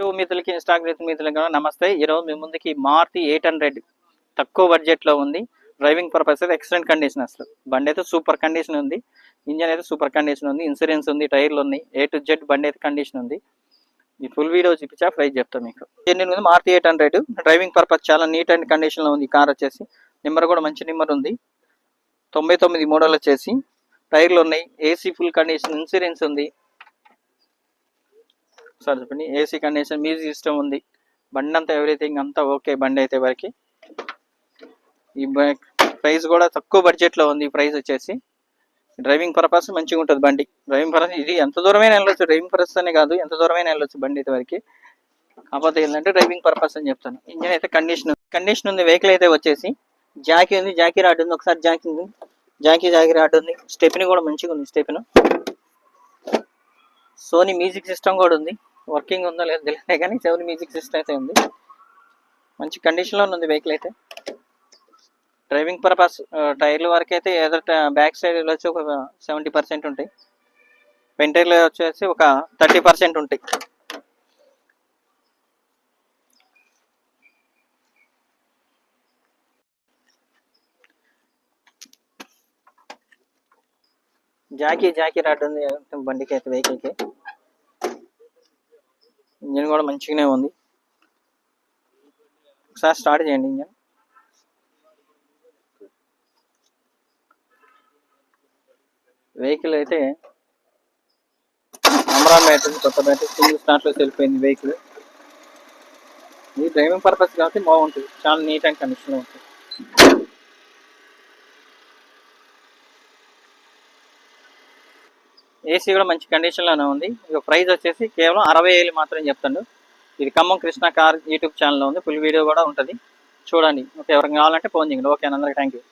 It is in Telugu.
టూ మిత్రులకి ఇన్స్టాగ్రామ్ మిత్రులకి నమస్తే. ఈరోజు మీ ముందుకి మారుతి ఎయిట్ హండ్రెడ్ తక్కువ బడ్జెట్లో ఉంది. డ్రైవింగ్ పర్పస్ అయితే ఎక్సలెంట్ కండిషన్ అసలు. బండి అయితే సూపర్ కండిషన్ ఉంది. ఇంజన్ అయితే సూపర్ కండిషన్ ఉంది. ఇన్సూరెన్స్ ఉంది టైర్లు ఉన్నాయి. ఏ టు జెడ్ బండి అయితే కండిషన్ ఉంది. ఈ ఫుల్ వీడియో చూపించా ప్రైస్ చెప్తాను మీకు. దీని ఉంది Maruti eight hundred driving purpose చాలా నీట్ అండ్ కండిషన్లో ఉంది. కార్ వచ్చేసి నెంబర్ కూడా మంచి నెంబర్ ఉంది. తొంభై తొమ్మిది మోడల్ వచ్చేసి. టైర్లు ఉన్నాయి. ఏసీ ఫుల్ కండిషన్ ఇన్సూరెన్స్ ఉంది. ఒకసారి చెప్పండి. ఏసీ కండిషన్ మ్యూజిక్ సిస్టమ్ ఉంది. బండి అంతా ఎవ్రీథింగ్ అంతా ఓకే బండి అయితే వరకు. ఈ ప్రైస్ కూడా తక్కువ బడ్జెట్లో ఉంది ఈ ప్రైస్ వచ్చేసి. డ్రైవింగ్ పర్పస్ మంచిగా ఉంటుంది బండి. డ్రైవింగ్ పర్పస్ ఇది ఎంత దూరమైనా వెళ్ళొచ్చు. డ్రైవింగ్ పర్పస్ అనే కాదు ఎంత దూరమైనా వెళ్ళొచ్చు బండి అయితే వరకు. కాకపోతే ఏంటంటే డ్రైవింగ్ పర్పస్ అని చెప్తాను. ఇంజన్ అయితే కండిషన్ కండిషన్ ఉంది వెహికల్ అయితే వచ్చేసి. జాకీ ఉంది జాకీ రాడ్ ఉంది ఒకసారి జాకీ ఉంది. జాకీ జాకీ రాడ్ ఉంది. స్టెప్ని కూడా మంచిగా ఉంది స్టెప్ను. సోనీ మ్యూజిక్ సిస్టమ్ కూడా ఉంది. వర్కింగ్ ఉందో లేదో తెలియదు కానీ సెవెన్ మ్యూజిక్ సిస్టమ్ అయితే ఉంది. మంచి కండిషన్లో ఉంది వెహికల్ అయితే. డ్రైవింగ్ పర్పస్ టైర్ల వరకు అయితే ఏదో బ్యాక్ సైడ్ వచ్చి ఒక సెవెంటీ పర్సెంట్ ఉంటాయి. ఫ్రంట్ టైర్లు వచ్చేసి ఒక థర్టీ పర్సెంట్ ఉంటాయి. జాకీ జాకీ రాడ్ ఉంది. బండికి అయితే వెహికల్కి ఇంజన్ కూడా మంచిగానే ఉంది. ఒకసారి స్టార్ట్ చేయండి ఇంజన్. వెహికల్ అయితే అమరా బ్యాటరీ కొత్త బ్యాటరీ సింగిల్ స్టార్ట్లో వెళ్ళిపోయింది వెహికల్. ఇది డ్రైవింగ్ పర్పస్ కాబట్టి బాగుంటుంది. చాలా నీట్ అండ్ కండిషన్లో ఉంటుంది. ఏసీ కూడా మంచి కండిషన్లోనే ఉంది. ఇక ప్రైస్ వచ్చేసి కేవలం అరవై వేలు మాత్రమే చెప్తాను ఇది ఖమ్మం కృష్ణ కార్ యూట్యూబ్ ఛానల్లో ఉంది. ఫుల్ వీడియో కూడా ఉంటుంది. చూడండి. ఓకే ఎవరికి కావాలంటే ఫోన్ చేయండి. ఓకే అందరికి థ్యాంక్ యూ